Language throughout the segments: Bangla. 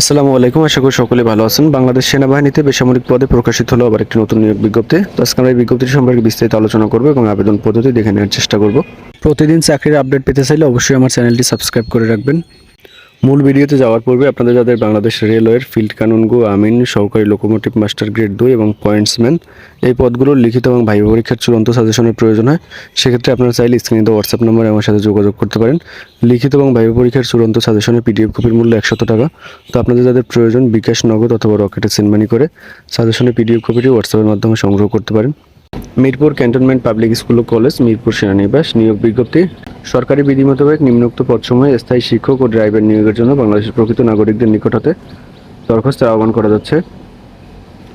আসসালামু আলাইকুম, আশা করি সকলে ভালো আছেন। বাংলাদেশ সেনাবাহিনীতে বেসামরিক পদে প্রকাশিত হলো আবার একটি নতুন নিয়োগ বিজ্ঞপ্তি। তো আজকে আমরা এই বিজ্ঞপ্তি সম্পর্কে বিস্তারিত আলোচনা করব এবং আবেদন পদ্ধতি দেখে নেওয়ার চেষ্টা করব। প্রতিদিন চাকরির আপডেট পেতে চাইলে অবশ্যই আমার চ্যানেলটি সাবস্ক্রাইব করে রাখবেন। মূল ভিডিওতে যাওয়ার পূর্বে আপনাদের যাদের বাংলাদেশ রেলওয়ের ফিল্ড কানুনগু আমিন, সহকারী লোকোমোটিভ মাস্টার গ্রেড দুই এবং পয়েন্টসম্যান এই পদগুলোর লিখিত এবং ভাইবা পরীক্ষার চূড়ান্ত সাজেশনের প্রয়োজন হয়। সেক্ষেত্রে আপনারা চাইলে স্ক্রিনে হোয়াটসঅ্যাপ নম্বরে আমার সাথে যোগাযোগ করতে পারেন। লিখিত এবং ভাইবা পরীক্ষার চূড়ান্ত সাজেশনের পিডিএফ কপির মূল্য একশত টাকা। তো আপনাদের যাদের প্রয়োজন বিকাশ নগদ অথবা রকেটে সিনমানি করে, সাজেশনের পিডিএফ কপিটি হোয়াটসঅ্যাপের মাধ্যমে সংগ্রহ করতে পারেন। মিরপুর ক্যান্টনমেন্ট পাবলিক স্কুল ও কলেজ, মিরপুর সেনানিবাস, নিয়োগ বিজ্ঞপ্তি। সরকারি বিধি মোতাবেক নিম্নোক্ত পদসমূহে স্থায়ী শিক্ষক ও ড্রাইভার নিয়োগের জন্য বাংলাদেশের প্রকৃত নাগরিকদের নিকট হতে দরখাস্তের আহ্বান করা যাচ্ছে।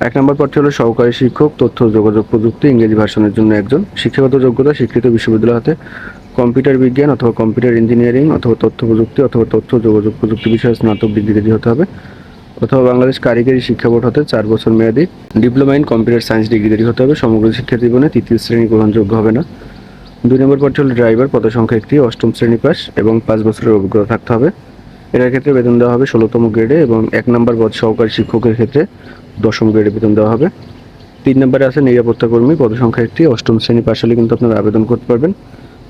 এক নম্বর পদটি হলো সহকারী শিক্ষক, তথ্য, যোগাযোগ প্রযুক্তি, ইংরেজি ভাষণের জন্য একজন। শিক্ষাগত যোগ্যতা স্বীকৃত বিশ্ববিদ্যালয় হতে কম্পিউটার বিজ্ঞান অথবা কম্পিউটার ইঞ্জিনিয়ারিং অথবা তথ্য প্রযুক্তি অথবা তথ্য, যোগাযোগ প্রযুক্তি বিষয়ে স্নাতক ডিগ্রি হতে হবে। অথবা বাংলাদেশ কারিগরি শিক্ষা বোর্ড হতে চার বছর মেয়াদী diploma in computer science degree হতে হবে। সমগ্র শিক্ষা জীবনে তৃতীয় শ্রেণি গ্রহণযোগ্য হবে না। দুই নম্বর পদটি হলো ড্রাইভার পদ সংখ্যা একটি, অষ্টম শ্রেণি পাস এবং পাঁচ বছরের অভিজ্ঞতা থাকতে হবে। এর ক্ষেত্রে বেতন দেওয়া হবে ষোলোতম গ্রেডে এবং এক নম্বর পদ সহকারী শিক্ষকের ক্ষেত্রে দশম গ্রেডে বেতন দেওয়া হবে। তিন নম্বরে আছে নিরাপত্তা কর্মী পদ সংখ্যা একটি, অষ্টম শ্রেণি পাশ হলে কিন্তু আপনারা আবেদন করতে পারবেন।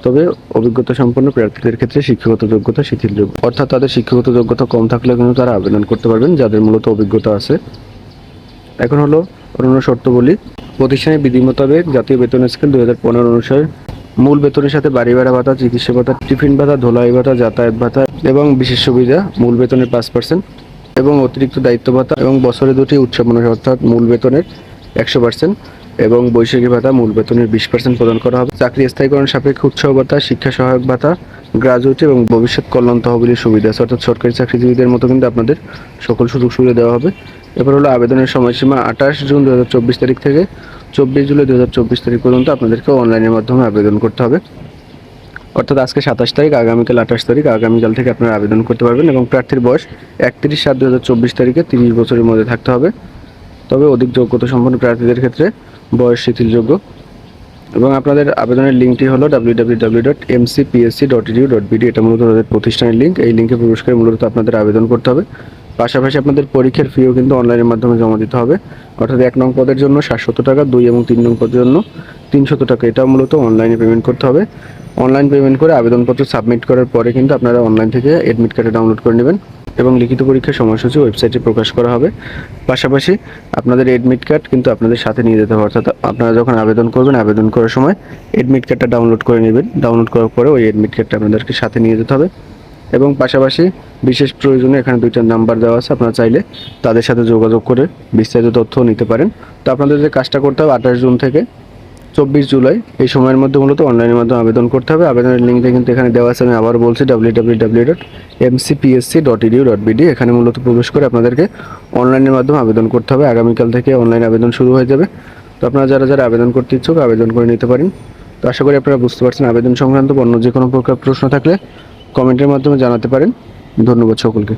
তবে অভিজ্ঞতা সম্পন্ন প্রার্থীদের ক্ষেত্রে শিক্ষাগত যোগ্যতা শিথিলযোগ্য। অর্থাৎ তাদের শিক্ষাগত যোগ্যতা কম থাকলেও কিন্তু তারা আবেদন করতে পারবেন, যাদের মূলত অভিজ্ঞতা আছে। এখন হলো অন্যান্য শর্ত বলি প্রতিষ্ঠানের বিধি মোতাবেক জাতীয় বেতন স্কেল দু হাজার পনেরো অনুসারে মূল বেতনের সাথে বাড়ি ভাড়া ভাতা, চিকিৎসা ভাতা, টিফিন ভাতা, ধোলাই ভাতা, যাতায়াত ভাতা এবং বিশেষ সুবিধা, মূল বেতনের পাঁচ পার্সেন্ট এবং অতিরিক্ত দায়িত্ব ভাতা এবং বছরে দুটি উৎসবনা অর্থাৎ মূল বেতনের একশো পার্সেন্ট এবং বৈশাখী ভাতা মূল বেতনের বিশ পার্সেন্ট প্রদান করা হবে। চাকরি স্থায়ীকরণ, সাপেক্ষে উৎসাহ ভাতা, শিক্ষা সহায়ক ভাতা গ্রাজুয়েট এবং ভবিষ্যৎ কল্যাণ তহবিলের সুবিধা আছে। অর্থাৎ সরকারি চাকরিজীবীদের মতো কিন্তু আপনাদের সকল সুযোগ সুবিধা দেওয়া হবে। এবার হলো আবেদনের সময়সীমা আঠাশ জুন দু হাজার চব্বিশ তারিখ থেকে চব্বিশ জুলাই দু হাজার চব্বিশ তারিখ পর্যন্ত আপনাদেরকে অনলাইনের মাধ্যমে আবেদন করতে হবে। অর্থাৎ আজকে সাতাশ তারিখ, আগামীকাল আঠাশ তারিখ, আগামীকাল থেকে আপনারা আবেদন করতে পারবেন এবং প্রার্থীর বয়স একত্রিশ সাত দু তারিখে তিরিশ বছরের মধ্যে থাকতে হবে। তবে অধিক যোগ্যতা সম্পন্ন প্রার্থীদের ক্ষেত্রে বয়স শিথিলযোগ্য। এবং আপনাদের আবেদনের লিঙ্কটি হলো বিডি এটা মূলত তাদের প্রতিষ্ঠানের লিঙ্ক। এই লিঙ্কে প্রবেশ করে মূলত আপনাদের আবেদন করতে হবে। পাশাপাশি আপনাদের পরীক্ষার ফিও কিন্তু অনলাইনের মাধ্যমে জমা দিতে হবে। অর্থাৎ এক নং পদের জন্য সাতশত টাকা, দুই এবং তিন নং পদের জন্য তিনশত টাকা। এটাও মূলত অনলাইনে পেমেন্ট করতে হবে। অনলাইন পেমেন্ট করে আবেদনপত্র সাবমিট করার পরে কিন্তু আপনারা অনলাইন থেকে অ্যাডমিট কার্ডে ডাউনলোড করে নেবেন এবং লিখিত পরীক্ষার সময়সূচি ওয়েবসাইটে প্রকাশ করা হবে। পাশাপাশি আপনাদের এডমিট কার্ড কিন্তু আপনাদের সাথে নিয়ে যেতে হবে। অর্থাৎ আপনারা যখন আবেদন করবেন, আবেদন করার সময় এডমিট কার্ডটা ডাউনলোড করে নেবেন। ডাউনলোড করার পরে ওই এডমিট কার্ডটা আপনাদেরকে সাথে নিয়ে যেতে হবে। এবং পাশাপাশি বিশেষ প্রয়োজনে এখানে দুইটা নাম্বার দেওয়া আছে, আপনারা চাইলে তাদের সাথে যোগাযোগ করে বিস্তারিত তথ্য নিতে পারেন। তো আপনাদের যে কাজটা করতে হবে, আঠাশ জুন থেকে চব্বিশ জুলাই, এই সময়ের মধ্যে মূলত অনলাইনের মাধ্যমে আবেদন করতে হবে। আবেদনের লিঙ্কটা কিন্তু এখানে দেওয়া আছে, আমি আবার বলছি W dot dot edu dot এখানে মূলত প্রবেশ করে আপনাদেরকে অনলাইনের মাধ্যমে আবেদন করতে হবে। আগামীকাল থেকে অনলাইন আবেদন শুরু হয়ে যাবে। তো আপনারা যারা যারা আবেদন করতে ইচ্ছুক, আবেদন করে নিতে পারেন। তো আশা করি আপনারা বুঝতে পারছেন, আবেদন সংক্রান্ত অন্য যে কোনো প্রকার প্রশ্ন থাকলে কমেন্টের মাধ্যমে জানাতে পারেন। ধন্যবাদ সকলকে।